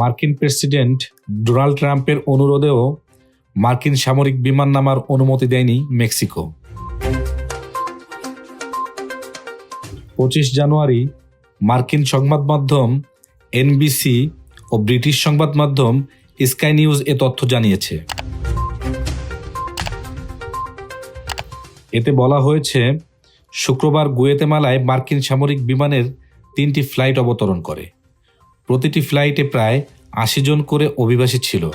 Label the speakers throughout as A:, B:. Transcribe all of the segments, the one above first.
A: মার্কিন president Donald ট্রাম্পের অনুরোধেও মার্কিন সামরিক বিমান নামার অনুমতি দেয়নি মেক্সিকো। পঁচিশ জানুয়ারি, মার্কিন সংবাদ মাধ্যম এনবিসি ও ব্রিটিশ সংবাদ মাধ্যম স্কাই নিউজ এ তথ্য জানিয়েছে। এতে বলা হয়েছে, শুক্রবার গুয়েতেমালায় মার্কিন সামরিক বিমানের তিনটি ফ্লাইট অবতরণ করে। প্রতিটি ফ্লাইটে প্রায় আশি জন করে অভিবাসী ছিল।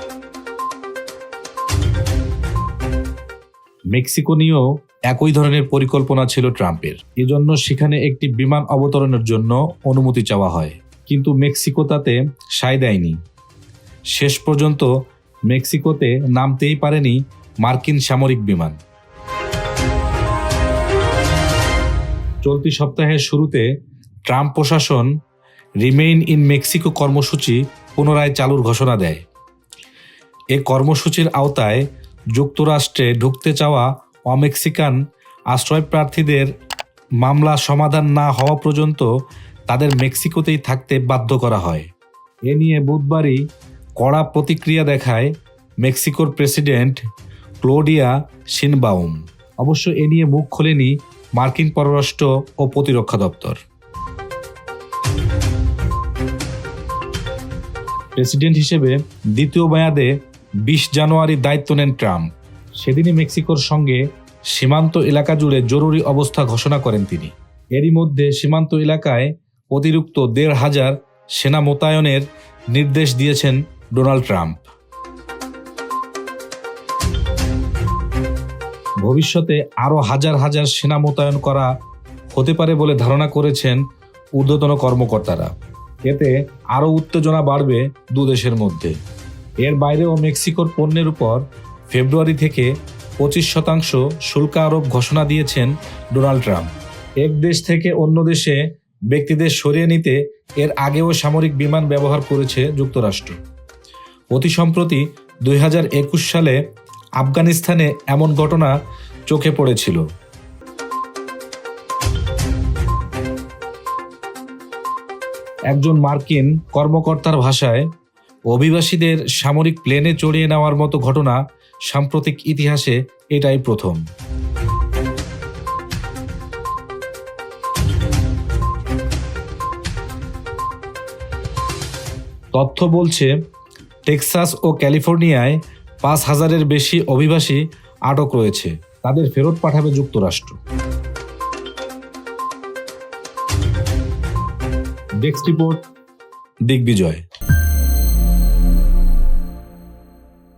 A: মেক্সিকো নিয়েও একই ধরনের পরিকল্পনা ছিল ট্রাম্পের। এজন্য সেখানে একটি বিমান অবতরণের জন্য অনুমতি চাওয়া হয়। কিন্তু মেক্সিকো তাতে সায় দেয়নি। শেষ পর্যন্ত মেক্সিকোতে নামতেই পারেনি মার্কিন সামরিক বিমান। চলতি সপ্তাহের শুরুতে ট্রাম্প প্রশাসন রিমেইন ইন মেক্সিকো কর্মসূচি পুনরায় চালুর ঘোষণা দেয়। এ কর্মসূচির আওতায় যুক্তরাষ্ট্রে ঢুকতে চাওয়া অমেক্সিকান আশ্রয় প্রার্থীদের মামলা সমাধান না হওয়া পর্যন্ত তাদের মেক্সিকোতেই থাকতে বাধ্য করা হয়। এ নিয়ে বুধবারই কড়া প্রতিক্রিয়া দেখায় মেক্সিকোর প্রেসিডেন্ট ক্লোডিয়া সিনবাউম অবশ্য এ নিয়ে মুখ খোলেনি মার্কিন পররাষ্ট্র ও প্রতিরক্ষা দপ্তর। প্রেসিডেন্ট হিসেবে দ্বিতীয় মেয়াদে বিশ জানুয়ারি দায়িত্ব নেন ট্রাম্প। সেদিনই মেক্সিকোর সঙ্গে সীমান্ত এলাকা জুড়ে জরুরি অবস্থা ঘোষণা করেন তিনি। এরই মধ্যে সীমান্ত এলাকায় অতিরিক্ত দেড় হাজার সেনা মোতায়েনের নির্দেশ দিয়েছেন ডোনাল্ড ট্রাম্প। ভবিষ্যতে আরও হাজার হাজার সেনা মোতায়েন করা হতে পারে বলে ধারণা করেছেন ঊর্ধ্বতন কর্মকর্তারা। এতে আরও উত্তেজনা বাড়বে দু দেশের মধ্যে। এর বাইরেও মেক্সিকোর পণ্যের উপর ফেব্রুয়ারি থেকে পঁচিশ শতাংশ শুল্ক আরোপ ঘোষণা দিয়েছেন ডোনাল্ড ট্রাম্প। এক দেশ থেকে অন্য দেশে ব্যক্তিদের সরিয়ে নিতে এর আগেও সামরিক বিমান ব্যবহার করেছে যুক্তরাষ্ট্র। অতি সম্প্রতি দুই হাজার একুশ সালে আফগানিস্তানে এমন ঘটনা চোখে পড়েছিল। একজন মার্কিন কর্মকর্তার ভাষায়, অভিবাসীদের সামরিক প্লেনে চড়িয়ে নেওয়ার মতো ঘটনা সাম্প্রতিক ইতিহাসে এটাই প্রথম। তথ্য বলছে, টেক্সাস ও ক্যালিফোর্নিয়ায় পাঁচ হাজারের বেশি অভিবাসী আটক রয়েছে। তাদের ফেরত পাঠাবে যুক্তরাষ্ট্র। Desk report Digvijay